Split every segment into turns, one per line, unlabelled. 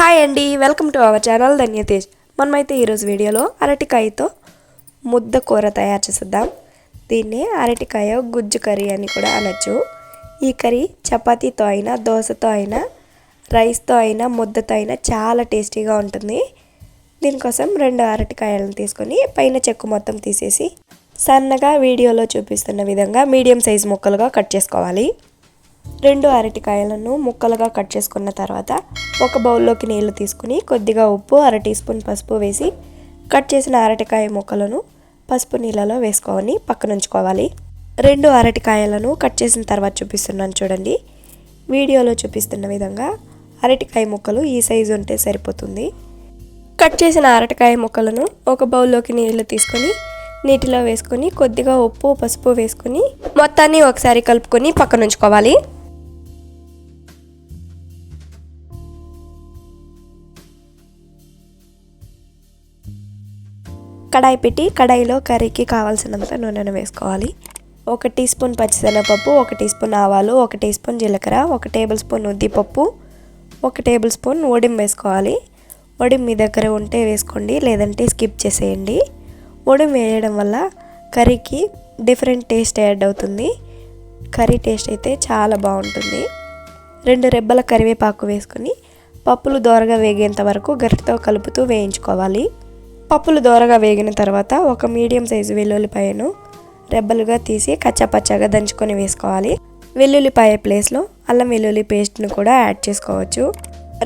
Hi అండి welcome to our channel Dhanyatej మనమైతే ఈరోజు వీడియోలో అరటికాయతో ముద్ద కూర తయారు చేసేద్దాం. దీన్నే అరటికాయ గుజ్జు కర్రీ అని కూడా అనొచ్చు. ఈ కర్రీ చపాతీతో అయినా దోశతో అయినా రైస్తో అయినా ముద్దతో అయినా చాలా టేస్టీగా ఉంటుంది. దీనికోసం రెండు అరటికాయలను తీసుకొని పైన చెక్కు మొత్తం తీసేసి సన్నగా వీడియోలో చూపిస్తున్న విధంగా మీడియం సైజ్ ముక్కలుగా కట్ చేసుకోవాలి. రెండు అరటికాయలను ముక్కలుగా కట్ చేసుకున్న తర్వాత ఒక బౌల్లోకి నీళ్ళు తీసుకుని కొద్దిగా ఉప్పు అర టీ స్పూన్ పసుపు వేసి కట్ చేసిన అరటికాయ ముక్కలను పసుపు నీళ్ళలో వేసుకొని పక్కనుంచుకోవాలి. రెండు అరటికాయలను కట్ చేసిన తర్వాత చూపిస్తున్నాను చూడండి. వీడియోలో చూపిస్తున్న విధంగా అరటికాయ ముక్కలు ఈ సైజు ఉంటే సరిపోతుంది. కట్ చేసిన అరటికాయ ముక్కలను ఒక బౌల్లోకి నీళ్ళు తీసుకొని నీటిలో వేసుకొని కొద్దిగా ఉప్పు పసుపు వేసుకొని మొత్తాన్ని ఒకసారి కలుపుకొని పక్కనుంచుకోవాలి. కడాయి పెట్టి కడాయిలో కర్రీకి కావాల్సినంత నూనెను వేసుకోవాలి. ఒక టీ స్పూన్ పచ్చిశనగపప్పు ఒక టీ స్పూన్ ఆవాలు ఒక టీ స్పూన్ జీలకర్ర ఒక టేబుల్ స్పూన్ ఉద్దిపప్పు ఒక టేబుల్ స్పూన్ ఒడిం వేసుకోవాలి. ఒడిం మీ దగ్గర ఉంటే వేసుకోండి లేదంటే స్కిప్ చేసేయండి. ఒడిం వేయడం వల్ల కర్రీకి డిఫరెంట్ టేస్ట్ యాడ్ అవుతుంది. కర్రీ టేస్ట్ అయితే చాలా బాగుంటుంది. రెండు రెబ్బల కరివేపాకు వేసుకొని పప్పులు దోరగా వేగేంత వరకు గరిటతో కలుపుతూ వేయించుకోవాలి. పప్పులు దోరగా వేగిన తర్వాత ఒక మీడియం సైజు వెల్లుల్లిపాయను రెబ్బలుగా తీసి కచ్చాపచ్చాగా దంచుకొని వేసుకోవాలి. వెల్లుల్లిపాయ ప్లేస్లో అల్లం వెల్లుల్లి పేస్ట్ను కూడా యాడ్ చేసుకోవచ్చు.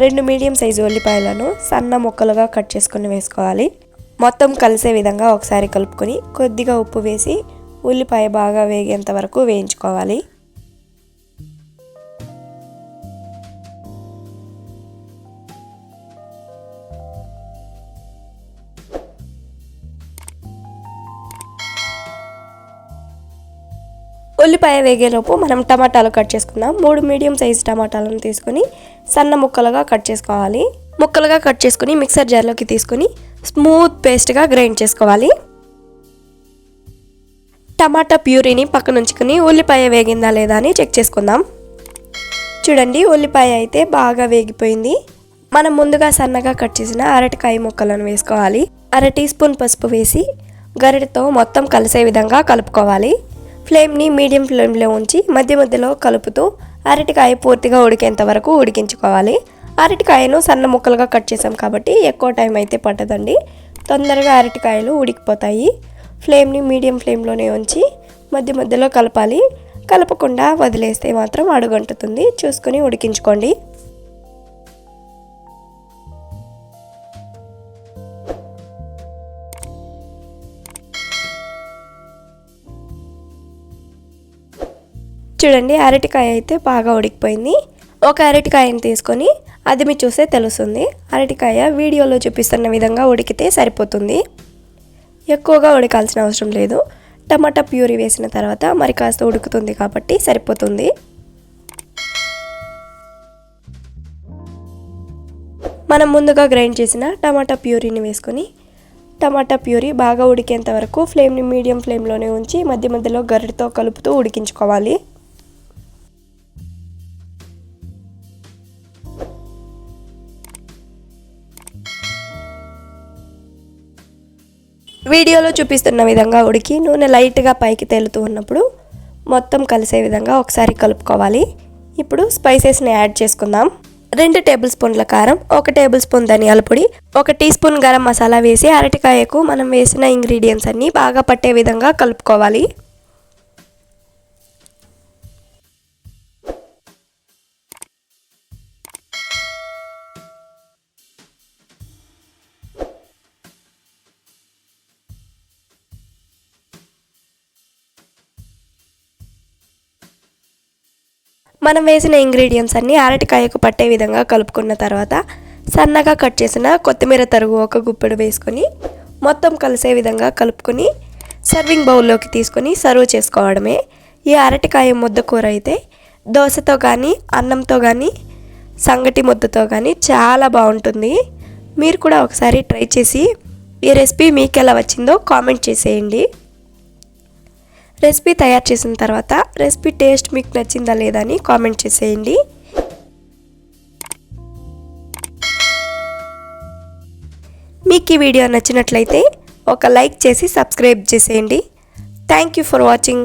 రెండు మీడియం సైజు ఉల్లిపాయలను సన్న ముక్కలుగా కట్ చేసుకొని వేసుకోవాలి. మొత్తం కలిసే విధంగా ఒకసారి కలుపుకొని కొద్దిగా ఉప్పు వేసి ఉల్లిపాయ బాగా వేగేంత వరకు వేయించుకోవాలి. ఉల్లిపాయ వేగేలోపు మనం టమాటాలు కట్ చేసుకుందాం. మూడు మీడియం సైజ్ టమాటాలను తీసుకొని సన్న ముక్కలుగా కట్ చేసుకోవాలి. ముక్కలుగా కట్ చేసుకుని మిక్సర్ జార్లోకి తీసుకొని స్మూత్ పేస్ట్గా గ్రైండ్ చేసుకోవాలి. టమాటా ప్యూరీని పక్కనుంచుకొని ఉల్లిపాయ వేగిందా లేదా అని చెక్ చేసుకుందాం. చూడండి ఉల్లిపాయ అయితే బాగా వేగిపోయింది. మనం ముందుగా సన్నగా కట్ చేసిన అరటికాయ ముక్కలను వేసుకోవాలి. అర టీ స్పూన్ పసుపు వేసి గరిటతో మొత్తం కలిసే విధంగా కలుపుకోవాలి. ఫ్లేమ్ని మీడియం ఫ్లేమ్లో ఉంచి మధ్య మధ్యలో కలుపుతూ అరటికాయ పూర్తిగా ఉడికేంత వరకు ఉడికించుకోవాలి. అరటికాయను సన్న ముక్కలుగా కట్ చేసాం కాబట్టి ఎక్కువ టైం అయితే పట్టదండి. తొందరగా అరటికాయలు ఉడికిపోతాయి. ఫ్లేమ్ని మీడియం ఫ్లేమ్లోనే ఉంచి మధ్య మధ్యలో కలపాలి. కలపకుండా వదిలేస్తే మాత్రం అడుగంటుతుంది. చూసుకొని ఉడికించుకోండి. చూడండి అరటికాయ అయితే బాగా ఉడికిపోయింది. ఒక అరటికాయని తీసుకొని అది మీ చూస్తే తెలుస్తుంది. అరటికాయ వీడియోలో చూపిస్తున్న విధంగా ఉడికితే సరిపోతుంది. ఎక్కువగా ఉడకాల్సిన అవసరం లేదు. టమాటా ప్యూరీ వేసిన తర్వాత మరి కాస్త ఉడుకుతుంది కాబట్టి సరిపోతుంది. మనం ముందుగా గ్రైండ్ చేసిన టమాటా ప్యూరీని వేసుకొని టమాటా ప్యూరీ బాగా ఉడికేంత వరకు ఫ్లేమ్ని మీడియం ఫ్లేమ్లోనే ఉంచి మధ్య మధ్యలో గరిటతో కలుపుతూ ఉడికించుకోవాలి. వీడియోలో చూపిస్తున్న విధంగా ఉడికి నూనె లైట్గా పైకి తేలుతూ ఉన్నప్పుడు మొత్తం కలిసే విధంగా ఒకసారి కలుపుకోవాలి. ఇప్పుడు స్పైసెస్ని యాడ్ చేసుకుందాం. రెండు టేబుల్ స్పూన్ల కారం ఒక టేబుల్ స్పూన్ ధనియాల పొడి ఒక టీ స్పూన్ గరం మసాలా వేసి అరటికాయకు మనం వేసిన ఇంగ్రీడియంట్స్ అన్నీ బాగా పట్టే విధంగా కలుపుకోవాలి. మనం వేసిన ఇంగ్రీడియంట్స్ అన్నీ అరటికాయకు పట్టే విధంగా కలుపుకున్న తర్వాత సన్నగా కట్ చేసిన కొత్తిమీర తరుగు ఒక గుప్పెడు వేసుకొని మొత్తం కలిసే విధంగా కలుపుకొని సర్వింగ్ బౌల్లోకి తీసుకొని సర్వ్ చేసుకోవడమే. ఈ అరటికాయ ముద్ద కూర అయితే దోశతో కానీ అన్నంతో కానీ సంగటి ముద్దతో కానీ చాలా బాగుంటుంది. మీరు కూడా ఒకసారి ట్రై చేసి ఈ రెసిపీ మీకు ఎలా వచ్చిందో కామెంట్ చేసేయండి. రెసిపీ తయారు చేసిన తర్వాత రెసిపీ టేస్ట్ మీకు నచ్చిందా లేదా అని కామెంట్ చేసేయండి. మీకు ఈ వీడియో నచ్చినట్లయితే ఒక లైక్ చేసి సబ్స్క్రైబ్ చేసేయండి. Thank you for watching